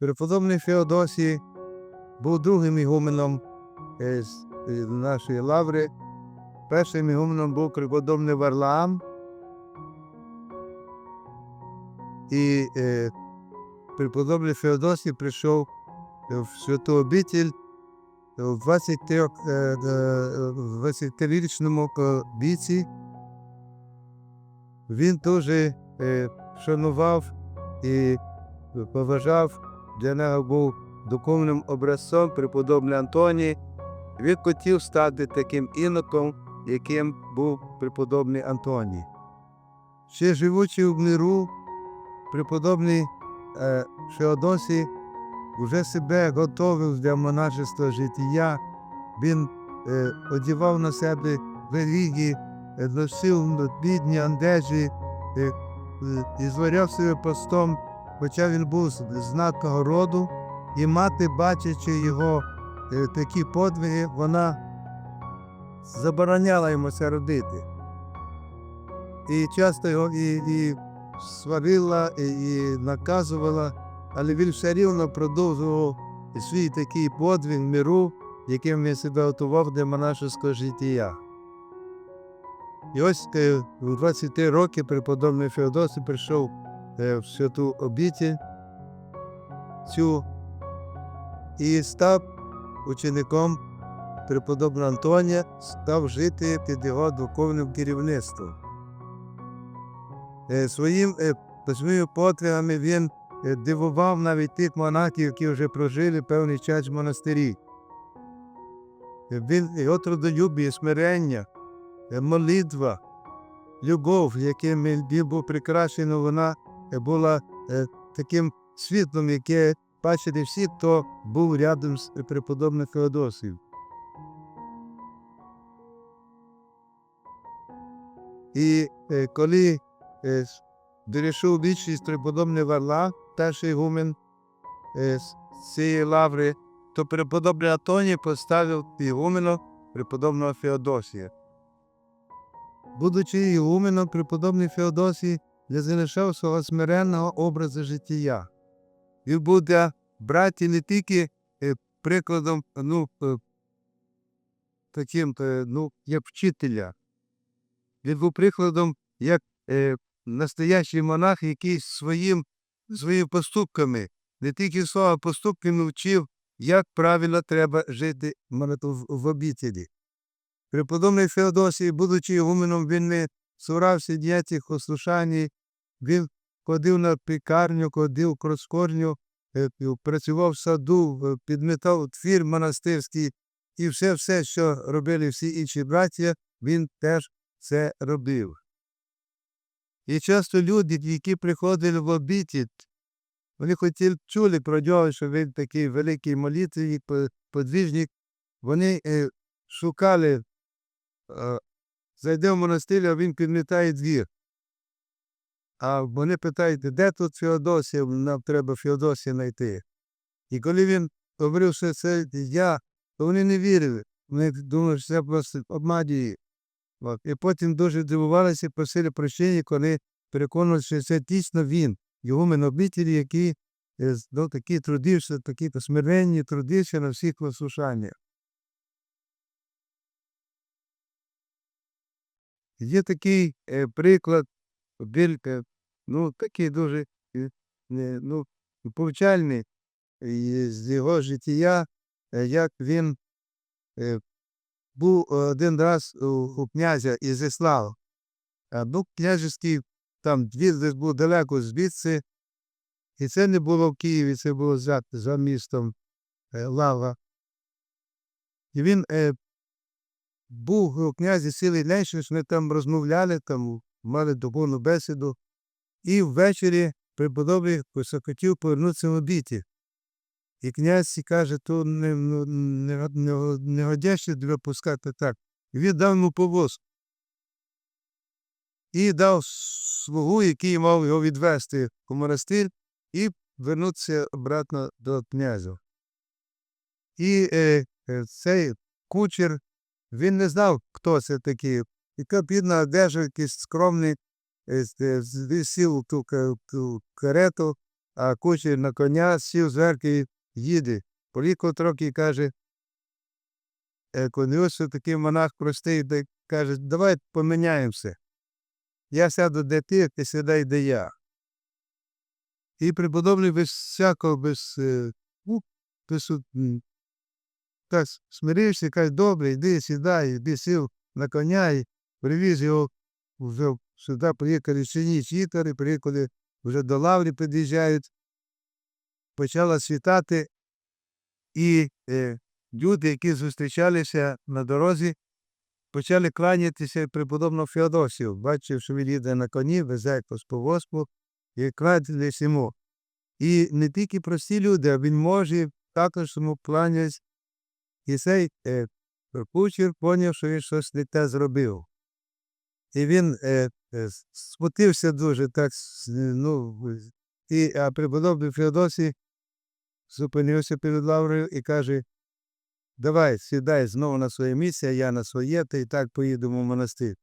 Преподобний Феодосій був другим ігуменом е, з е, нашої лаври. Першим ігуменом був преподобний Варлаам. І е, преподобний Феодосій прийшов в святу обітель в 23 е, е, в 20-річному е, віці. Він дуже е, шанував і поважав, для нього був духовним образцом преподобний Антоній. Він хотів стати таким іноком, яким був преподобний Антоній. Ще живучи в миру, преподобний е, Феодосій вже себе готовив для монашества життя. Він е, одягав на себе релігії, е, носив бідні андежі, е, е, і зваряв себе постом, хоча він був знатного роду, і мати, бачачи його е, такі подвиги, вона забороняла йому це робити. І часто його і, і сварила, і, і наказувала, але він все рівно продовжував свій такий подвиг миру, яким він себе готував для монашеського життя. І ось е, у 23 роки преподобний Феодосій прийшов в святу обітель цю і став учеником преподобного Антонія, став жити під його духовним керівництвом. Е, Своїм е, своїми подвигами він е, дивував навіть тих монахів, які вже прожили певний час в монастирі. Е, Він його трудолюбіє, смирення, е, молитва, любов, яким він був прикрашений, вона е, була е, таким світлом, яке бачили всі, хто був рядом з преподобним Феодосієм. І е, коли е, с- дійшов преподобний Варла, перший гумен з цієї лаври, то преподобний Антоній поставив ігуменом преподобного Феодосія. Будучи ігуменом, преподобний Феодосій не залишав свого смиренного образу життя. Він був для не тільки е, прикладом, ну, е, таким, е, ну, як вчителя. Він був прикладом як е, настоящий монах, який своїм, своїми поступками, не тільки слова поступками вчив, як правильно треба жити в, обітелі. Преподобний Феодосій, будучи ігуменом, він не цурався ніяких ослушань, він ходив на пікарню, ходив кроскорню, е, працював в саду, підмітав твір монастирський, і все, все, що робили всі інші браття, він теж це робив. І часто люди, які приходили в обіті, вони хотіли чули про нього, що він такий великий молитвенник, по- подвижник. Вони е, шукали, е, зайде в монастир, а він підмітає двір. А вони питають, де тут Феодосія, нам треба Феодосія знайти. І коли він говорив, що це я, то вони не вірили. Вони думали, що це просто обманює. От. І потім дуже дивувалися, просили прощення, коли переконувалися, що це дійсно він, його менобітелі, який е, ну, такі трудився, такі посмиренні, трудився на всіх послушаннях. Є такий е, приклад, ну, такий дуже е, ну, повчальний з його життя, е, як він був один раз у, князя Ізяслава. А ну, княжеський там десь був далеко звідси, і це не було в Києві, це було за, за містом Лава. І він був у князі цілий день, щось вони там розмовляли, там мали духовну бесіду. І ввечері преподобний захотів повернутися в обіті. І князь каже, то не, ну, не, не, не годяще тебе пускати так. І він дав йому повоз. І дав слугу, який мав його відвести у монастир, і вернутися обратно до князя. І е, е, цей кучер, він не знав, хто це такий. Яка бідна одежа, якийсь скромний, е, е, з- він сів ту, ту карету, а кучер на коня сів зверху і їде. Поїхав трохи каже, е, конюсу такий монах простий, де каже, давай поміняємося. Я сяду де ти, ти сідай, де я. І преподобний без всякого, без, ну, без так смирився, каже, добре, йди, сідай, йди сів на коня і привіз його вже сюди приїхали чині читари, приїхали вже до лаври під'їжджають. Почало світати, і е, люди, які зустрічалися на дорозі, почали кланятися преподобному Феодосію, бачив, що він їде на коні, везе якось по воску, і кланялись йому. І не тільки прості люди, а він може також йому кланялись. І цей е, кучер поняв, що він щось не те зробив. І він е, е, смутився дуже, так, ну, і, а преподобний Феодосій зупинився перед лаврою і каже, давай, сідай знову на своє місце, я на своє, та і так поїдемо в монастир.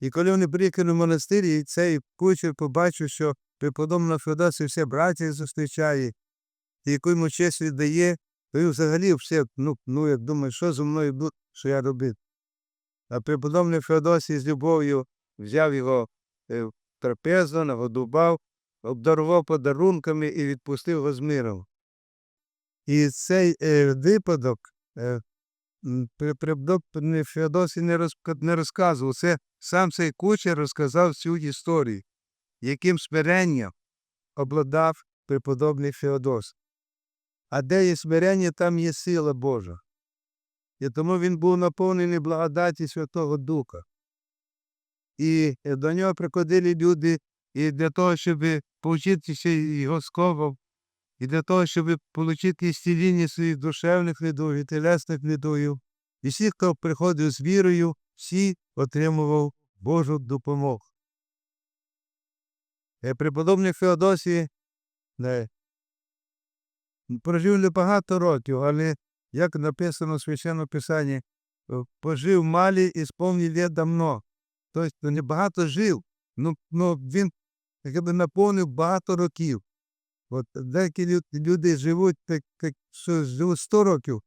І коли вони приїхали в монастир, і цей кучер побачив, що преподобна Феодосій все братів зустрічає, і яку йому честь віддає, то він взагалі все, ну, ну як думає, що зі мною буде, що я робив. А преподобний Феодосій з любов'ю взяв його е, в трапезу, нагодував, обдарував подарунками і відпустив його з миром. І цей е, випадок е, преподобний Феодосій не, розка- не розказував. Це сам цей кучер розказав цю історію, яким смиренням обладав преподобний Феодос. А де є смирення, там є сила Божа. І тому він був наповнений благодаті Святого Духа. І е, до нього приходили люди і для того, щоб повчитися його словом, і для того, щоб отримати зціління своїх душевних недуг і телесних недугів. І всі, хто приходив з вірою, всі отримував Божу допомогу. Е, Преподобний Феодосій е, прожив небагато років, але, як написано в Священному Писанні, е, пожив малі і сповнив літ давно. Тобто небагато жив, ну, ну він якби наповнив багато років. От деякі люди живуть так, так, що живуть 100 років,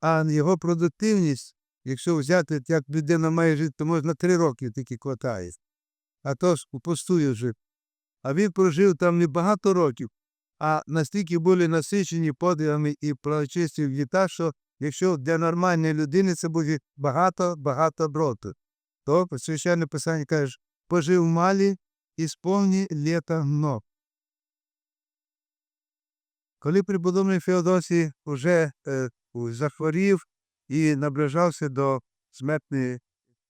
а його продуктивність, якщо взяти, як людина має жити, то можна 3 роки тільки хватає. А то ж пустує жив. А він прожив там не багато років, а настільки були насичені подвигами і благочестю літа, що якщо для нормальної людини це буде багато-багато років, то священне писання каже, пожив малі і сповні літа гно. Коли преподобний Феодосій вже е, захворів і наближався до смертної,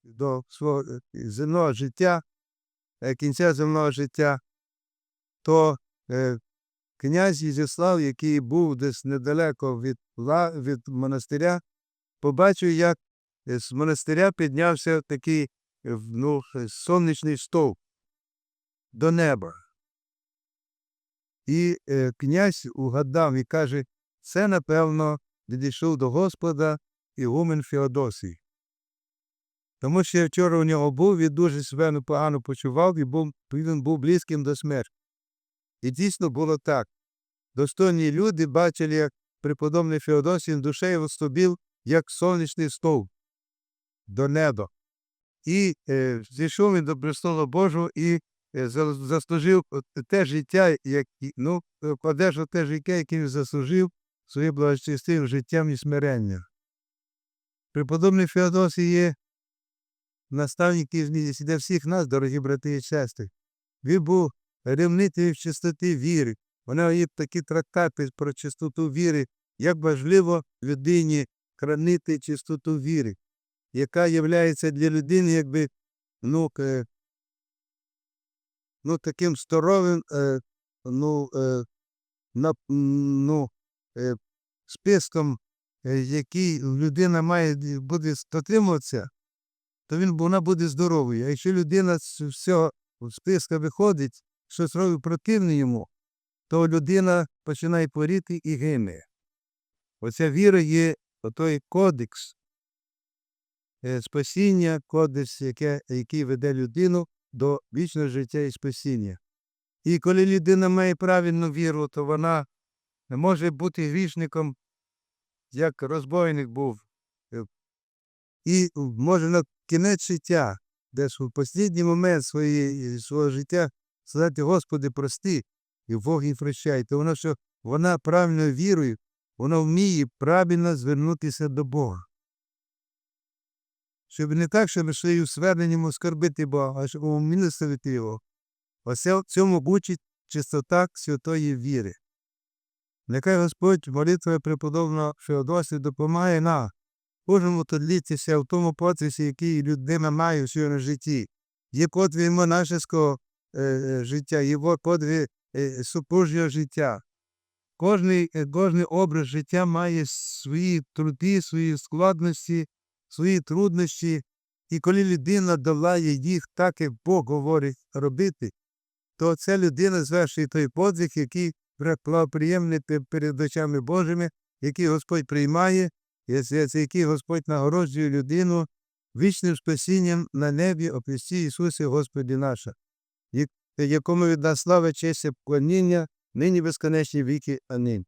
до свого е, земного життя, е, кінця земного життя, то е, князь Ізяслав, який був десь недалеко від, від монастиря, побачив, як з монастиря піднявся такий ну, сонячний стовп до неба. І е, князь угадав і каже, це, напевно, відійшов до Господа Ігумен Феодосій. Тому що я вчора у нього був, він дуже себе непогано почував і був, він був близьким до смерті. І дійсно було так. Достойні люди бачили, як преподобний Феодосій душею стовбів, як сонячний стовп до неба. І е, зійшов він до престолу Божого і е, заслужив те життя, як, ну, е, одержав те життя, яке він заслужив своїм благочестивим життям і смиренням. Преподобний Феодосій є наставник для всіх нас, дорогі брати і сестри. Він був ревнителем чистоти віри. Нього є такі трактати про чистоту віри, як важливо людині хранити чистоту віри, яка є для людини якби ну, ну, таким здоровим е, ну, е, ну, е, списком, який людина має буде дотримуватися, то він, вона буде здоровою. А якщо людина з всього списка виходить, щось робить противне йому, то людина починає поріти і гине. Оця віра є той кодекс е, спасіння, кодекс, яке, який веде людину до вічного життя і спасіння. І коли людина має правильну віру, то вона може бути грішником, як розбойник був. Е, І може на кінець життя, десь у останній момент своєї, свого життя сказати, Господи, прости, і Бог їй прощає. Тому що вона правильною вірою, вона вміє правильно звернутися до Бога. Щоб не так, щоб своїм зверненням оскорбити Бога, а щоб умилостивити Його. Оце в цьому учить чистота святої віри. Нехай Господь молитвою преподобного Феодосі допомагає нам, кожному тодлітися в тому процесі, який людина має в своєму житті. Є подвиг монашеського е, е, життя, є во- подвиг е, супружнього життя. Кожний, е, кожний образ життя має свої труди, свої складності, свої труднощі. І коли людина долає їх так, як Бог говорить робити, то ця людина звершує той подвиг, який пре- приємний перед очами Божими, який Господь приймає, за який Господь нагороджує людину вічним спасінням на небі о Христі Ісусі Господі наша, якому від нас слава, честь і поклоніння, нині безконечні віки. Амінь.